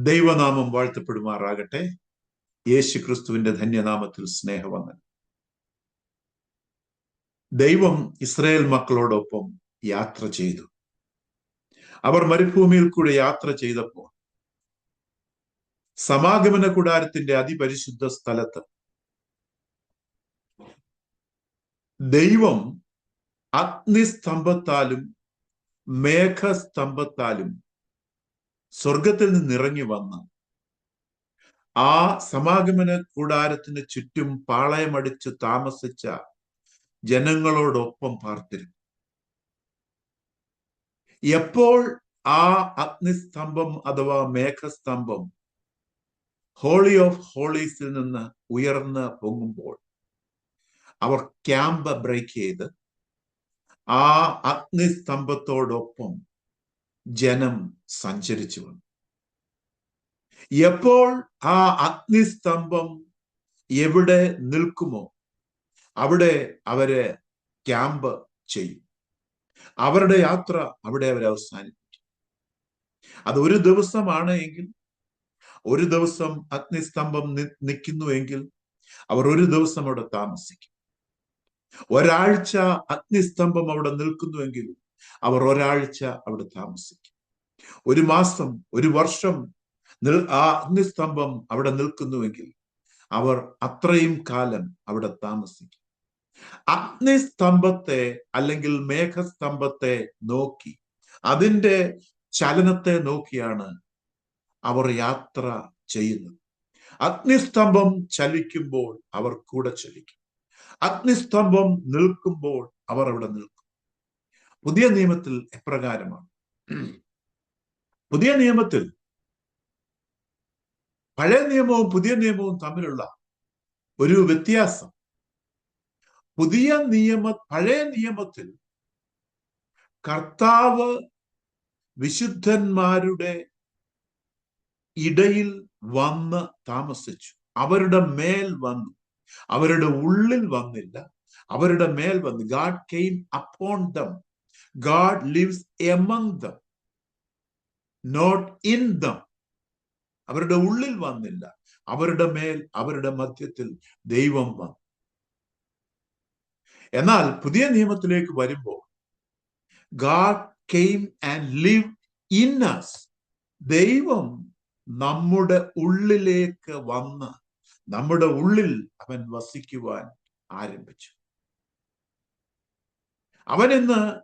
ദൈവനാമം വാഴ്ത്തപ്പെടുമാറാകട്ടെ. യേശു ക്രിസ്തുവിന്റെ ധന്യനാമത്തിൽ സ്നേഹവന്ദനം. ദൈവം ഇസ്രായേൽ മക്കളോടൊപ്പം യാത്ര ചെയ്തു. അവർ മരുഭൂമിയിൽ കൂടെ യാത്ര ചെയ്തപ്പോൾ സമാഗമന കൂടാരത്തിന്റെ അതിപരിശുദ്ധ സ്ഥലത്ത് ദൈവം അഗ്നിസ്തംഭത്താലും മേഘസ്തംഭത്താലും സ്വർഗത്തിൽ നിന്ന് ഇറങ്ങി വന്ന് ആ സമാഗമന കൂടാരത്തിന് ചുറ്റും പാളയമടിച്ച് താമസിച്ച ജനങ്ങളോടൊപ്പം പാർത്തിരുന്നു. എപ്പോൾ ആ അഗ്നിസ്തംഭം അഥവാ മേഘസ്തംഭം ഹോളി ഓഫ് ഹോളീസിൽ നിന്ന് ഉയർന്ന് പൊങ്ങുമ്പോൾ അവർ ക്യാമ്പ് ബ്രേക്ക് ചെയ്ത് ആ അഗ്നിസ്തംഭത്തോടൊപ്പം ജനം സഞ്ചരിച്ചു വന്നു. എപ്പോൾ ആ അഗ്നിസ്തംഭം എവിടെ നിൽക്കുമോ അവിടെ അവർ ക്യാമ്പ് ചെയ്യും. അവരുടെ യാത്ര അവിടെ അവർ അവസാനിപ്പിക്കും. അത് ഒരു ദിവസമാണ് എങ്കിൽ ഒരു ദിവസം അഗ്നിസ്തംഭം നിൽക്കുന്നുവെങ്കിൽ അവർ ഒരു ദിവസം അവിടെ താമസിക്കും. ഒരാഴ്ച അഗ്നിസ്തംഭം അവിടെ നിൽക്കുന്നുവെങ്കിൽ അവർ ഒരാഴ്ച അവിടെ താമസിക്കും. ഒരു മാസം ഒരു വർഷം ആ അഗ്നിസ്തംഭം അവിടെ നിൽക്കുന്നുവെങ്കിൽ അവർ അത്രയും കാലം അവിടെ താമസിക്കും. അഗ്നിസ്തംഭത്തെ അല്ലെങ്കിൽ മേഘസ്തംഭത്തെ നോക്കി അതിന്റെ ചലനത്തെ നോക്കിയാണ് അവർ യാത്ര ചെയ്യുന്നത്. അഗ്നിസ്തംഭം ചലിക്കുമ്പോൾ അവർ കൂടെ ചലിക്കും. അഗ്നിസ്തംഭം നിൽക്കുമ്പോൾ അവർ അവിടെ നിൽക്കും. പുതിയ നിയമത്തിൽ എപ്രകാരമാണ്? പുതിയ നിയമത്തിൽ പഴയ നിയമവും പുതിയ നിയമവും തമ്മിലുള്ള ഒരു വ്യത്യാസം. പുതിയ നിയമ പഴയ നിയമത്തിൽ കർത്താവ് വിശുദ്ധന്മാരുടെ ഇടയിൽ വന്ന് താമസിച്ചു. അവരുടെ മേൽ വന്നു. അവരുടെ ഉള്ളിൽ വന്നില്ല. അവരുടെ മേൽ വന്നു. God came upon them God lives among them not in them അവരുടെ ഉള്ളിൽ വന്നില്ല. അവരുടെ മേൽ അവരുടെ മധ്യത്തിൽ ദൈവം വന്നു. എന്നാൽ പുതിയ നിയമത്തിലേക്ക് വരുമ്പോൾ God came and live in us ദൈവം നമ്മുടെ ഉള്ളിലേക്ക് വന്ന് നമ്മുടെ ഉള്ളിൽ അവൻ വസിക്കുവാൻ ആരംഭിച്ചു. അവൻ ഇന്ന്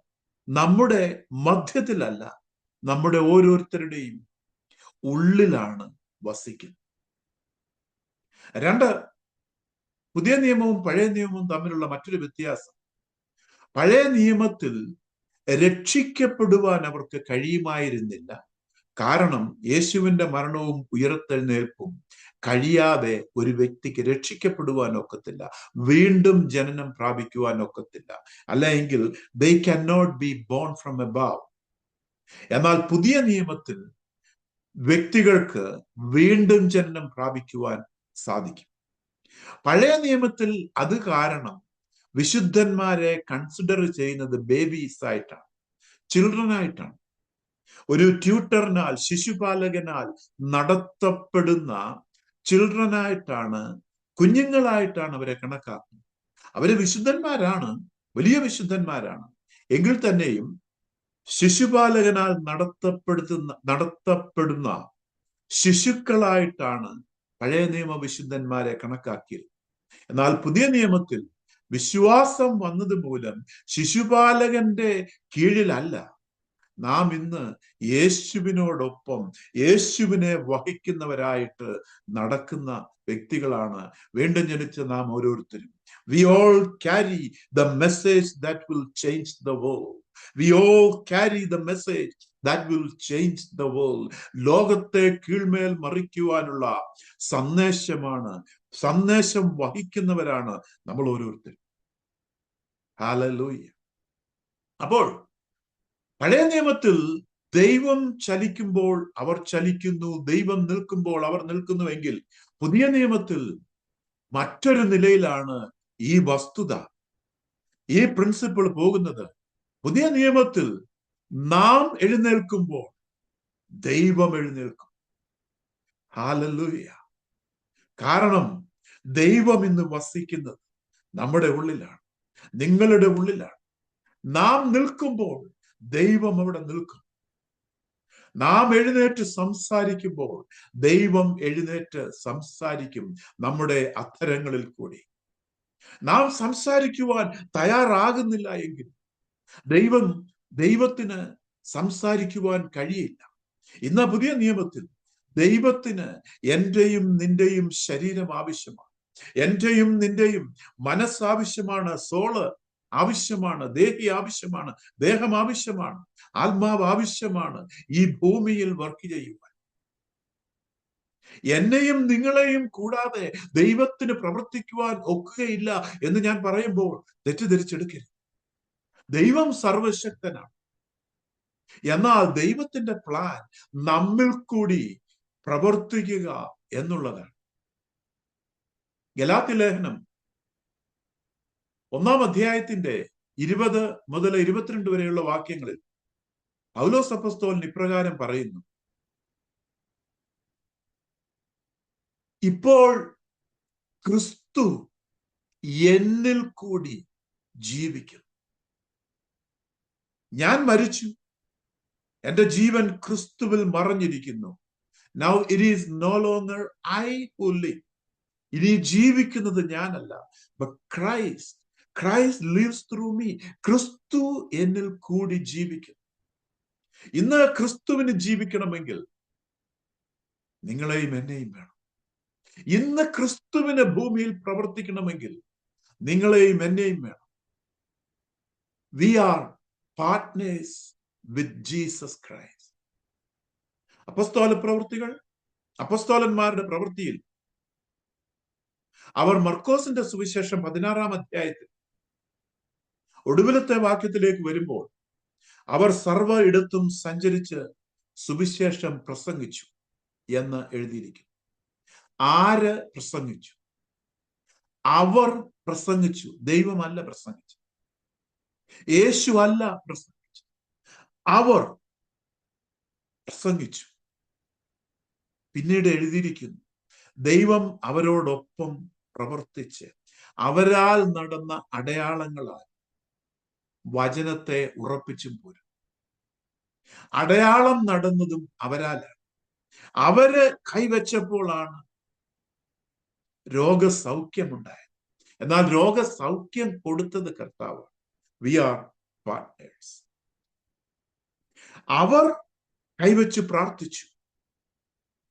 നമ്മുടെ മധ്യത്തിലല്ല നമ്മുടെ ഓരോരുത്തരുടെയും ഉള്ളിലാണ് വസിക്കുന്നത്. രണ്ട് പുതിയ നിയമവും പഴയ നിയമവും തമ്മിലുള്ള മറ്റൊരു വ്യത്യാസം. പഴയ നിയമത്തിൽ രക്ഷിക്കപ്പെടുവാൻ അവർക്ക് കഴിയുമായിരുന്നില്ല. കാരണം യേശുവിന്റെ മരണവും ഉയർത്തെഴുന്നേൽപ്പും കഴിയാതെ ഒരു വ്യക്തിക്ക് രക്ഷിക്കപ്പെടുവാൻ ഒക്കത്തില്ല വീണ്ടും ജനനം പ്രാപിക്കുവാൻ ഒക്കത്തില്ല അല്ലെങ്കിൽ they can not be born from above എന്നാൽ പുതിയ നിയമത്തിൽ വ്യക്തികൾക്ക് വീണ്ടും ജനനം പ്രാപിക്കുവാൻ സാധിക്കും. പഴയ നിയമത്തിൽ അത് കാരണം വിശുദ്ധന്മാരെ കൺസിഡർ ചെയ്യുന്നത് ബേബീസ് ആയിട്ടാണ് ചിൽഡ്രൻ ആയിട്ടാണ്. ഒരു ട്യൂട്ടറിനാൽ ശിശുപാലകനാൽ നടത്തപ്പെടുന്ന ചിൽഡ്രനായിട്ടാണ് കുഞ്ഞുങ്ങളായിട്ടാണ് അവരെ കണക്കാക്കുന്നത്. അവർ വിശുദ്ധന്മാരാണ് വലിയ വിശുദ്ധന്മാരാണ്. എങ്കിൽ തന്നെയും ശിശുപാലകനാൽ നടത്തപ്പെടുത്തുന്ന നടത്തപ്പെടുന്ന ശിശുക്കളായിട്ടാണ് പഴയ നിയമ വിശുദ്ധന്മാരെ കണക്കാക്കിയത്. എന്നാൽ പുതിയ നിയമത്തിൽ വിശ്വാസം വന്നത് മൂലം ശിശുപാലകന്റെ കീഴിലല്ല. നാം ഇന്ന് യേശുവിനോടൊപ്പം യേശുവിനെ വഹിക്കുന്നവരായിട്ട് നടക്കുന്ന വ്യക്തികളാണ് വീണ്ടും ജനിച്ച നാം ഓരോരുത്തരും. We all carry the message that will change the world we all carry the message that will change the world ലോകത്തെ കീഴ്മേൽ മറിക്കുവാനുള്ള സന്ദേശമാണ്. സന്ദേശം വഹിക്കുന്നവരാണ് നമ്മൾ ഓരോരുത്തരും. ഹാലലൂയ്യ അപ്പോൾ പഴയ നിയമത്തിൽ ദൈവം ചലിക്കുമ്പോൾ അവർ ചലിക്കുന്നു ദൈവം നിൽക്കുമ്പോൾ അവർ നിൽക്കുന്നുവെങ്കിൽ പുതിയ നിയമത്തിൽ മറ്റൊരു നിലയിലാണ് ഈ വസ്തുത. ഈ പ്രിൻസിപ്പിൾ പോകുന്നത്. പുതിയ നിയമത്തിൽ നാം എഴുന്നേൽക്കുമ്പോൾ ദൈവം എഴുന്നേൽക്കും. ഹാലല്ലൂയ കാരണം ദൈവം ഇന്ന് വസിക്കുന്നത് നമ്മുടെ ഉള്ളിലാണ് നിങ്ങളുടെ ഉള്ളിലാണ്. നാം നിൽക്കുമ്പോൾ ദൈവം അവിടെ നിൽക്കും. നാം എഴുന്നേറ്റ് സംസാരിക്കുമ്പോൾ ദൈവം എഴുന്നേറ്റ് സംസാരിക്കും നമ്മുടെ അത്തരങ്ങളിൽ കൂടി. നാം സംസാരിക്കുവാൻ തയ്യാറാകുന്നില്ല എങ്കിൽ ദൈവം ദൈവത്തിന് സംസാരിക്കുവാൻ കഴിയില്ല. ഇന്ന് പുതിയ നിയമത്തിൽ ദൈവത്തിന് എന്റെയും നിന്റെയും ശരീരം ആവശ്യമാണ്. എന്റെയും നിന്റെയും മനസ്സാവശ്യമാണ് സോൾ ആവശ്യമാണ് ദേഹി ആവശ്യമാണ് ദേഹം ആവശ്യമാണ് ആത്മാവ് ആവശ്യമാണ് ഈ ഭൂമിയിൽ വർക്ക് ചെയ്യുവാൻ. എന്നെയും നിങ്ങളെയും കൂടാതെ ദൈവത്തിന് പ്രവർത്തിക്കുവാൻ ഒക്കുകയില്ല എന്ന് ഞാൻ പറയുമ്പോൾ തെറ്റിദ്ധരിച്ചെടുക്കരുത്. ദൈവം സർവശക്തനാണ്. എന്നാൽ ദൈവത്തിന്റെ പ്ലാൻ നമ്മിൽ കൂടി പ്രവർത്തിക്കുക എന്നുള്ളതാണ്. ഗലാത്തി ലേഖനം ഒന്നാം അധ്യായത്തിന്റെ ഇരുപത് മുതൽ ഇരുപത്തിരണ്ട് വരെയുള്ള വാക്യങ്ങളിൽ പൗലോസ് അപ്പസ്തോലൻ ഇപ്രകാരം പറയുന്നു. ഇപ്പോൾ ക്രിസ്തു എന്നിൽ കൂടി ജീവിക്കും ഞാൻ മരിച്ചു. എന്റെ ജീവൻ ക്രിസ്തുവിൽ മറഞ്ഞിരിക്കുന്നു. Now it is no longer I who live ഇനി ജീവിക്കുന്നത് ഞാനല്ല Christ Christ lives through me ക്രിസ്തു എന്നിൽ കൂടി ജീവിക്കുന്നു ഇന്ന് ക്രിസ്തുവിന് ജീവിക്കണമെങ്കിൽ നിങ്ങളെയും എന്നെയും വേണം. ഇന്ന് ക്രിസ്തുവിന് ഭൂമിയിൽ പ്രവർത്തിക്കണമെങ്കിൽ നിങ്ങളെയും എന്നെയും വേണം. We are partners with Jesus Christ അപ്പസ്തോല പ്രവൃത്തികൾ അപ്പസ്തോലന്മാരുടെ പ്രവൃത്തിയിൽ. അവർ മർക്കോസിന്റെ സുവിശേഷം പതിനാറാം അധ്യായത്തിൽ ഒടുവിലത്തെ വാക്യത്തിലേക്ക് വരുമ്പോൾ അവർ സർവ ഇടത്തും സഞ്ചരിച്ച് സുവിശേഷം പ്രസംഗിച്ചു എന്ന് എഴുതിയിരിക്കും ആര് പ്രസംഗിച്ചു? അവർ പ്രസംഗിച്ചു. ദൈവമല്ല പ്രസംഗിച്ചു യേശു അല്ല പ്രസംഗിച്ചു അവർ പ്രസംഗിച്ചു. പിന്നീട് എഴുതിയിരിക്കുന്നു ദൈവം അവരോടൊപ്പം പ്രവർത്തിച്ച് അവരാൽ നടന്ന അടയാളങ്ങളാൽ വചനത്തെ ഉറപ്പിച്ചും പോരും അടയാളം നടന്നതും അവരാലാണ്. അവർ കൈവച്ചപ്പോഴാണ് രോഗസൗഖ്യമുണ്ടായത്. എന്നാൽ രോഗസൗഖ്യം കൊടുത്തത് കർത്താവ് വി ആർ പാർട്ട്നേഴ്സ് അവർ കൈവച്ച് പ്രാർത്ഥിച്ചു.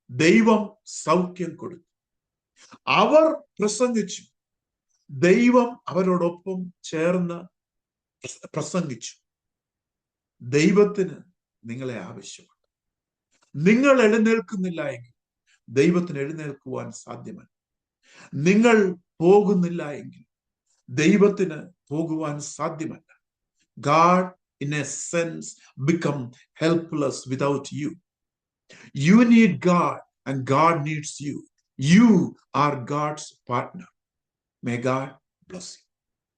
ദൈവം സൗഖ്യം കൊടുത്തു. അവർ പ്രസംഗിച്ചു. ദൈവം അവരോടൊപ്പം ചേർന്ന് പ്രസംഗിച്ചു. ദൈവത്തിന് നിങ്ങളെ ആവശ്യമുണ്ട് നിങ്ങൾ എഴുന്നേൽക്കുന്നില്ല എങ്കിൽ ദൈവത്തിന് എഴുന്നേൽക്കുവാൻ സാധ്യമല്ല. നിങ്ങൾ പോകുന്നില്ല എങ്കിൽ ദൈവത്തിന് പോകുവാൻ സാധ്യമല്ല god in a sense become helpless without you you need god and god needs you you are god's partner may god bless you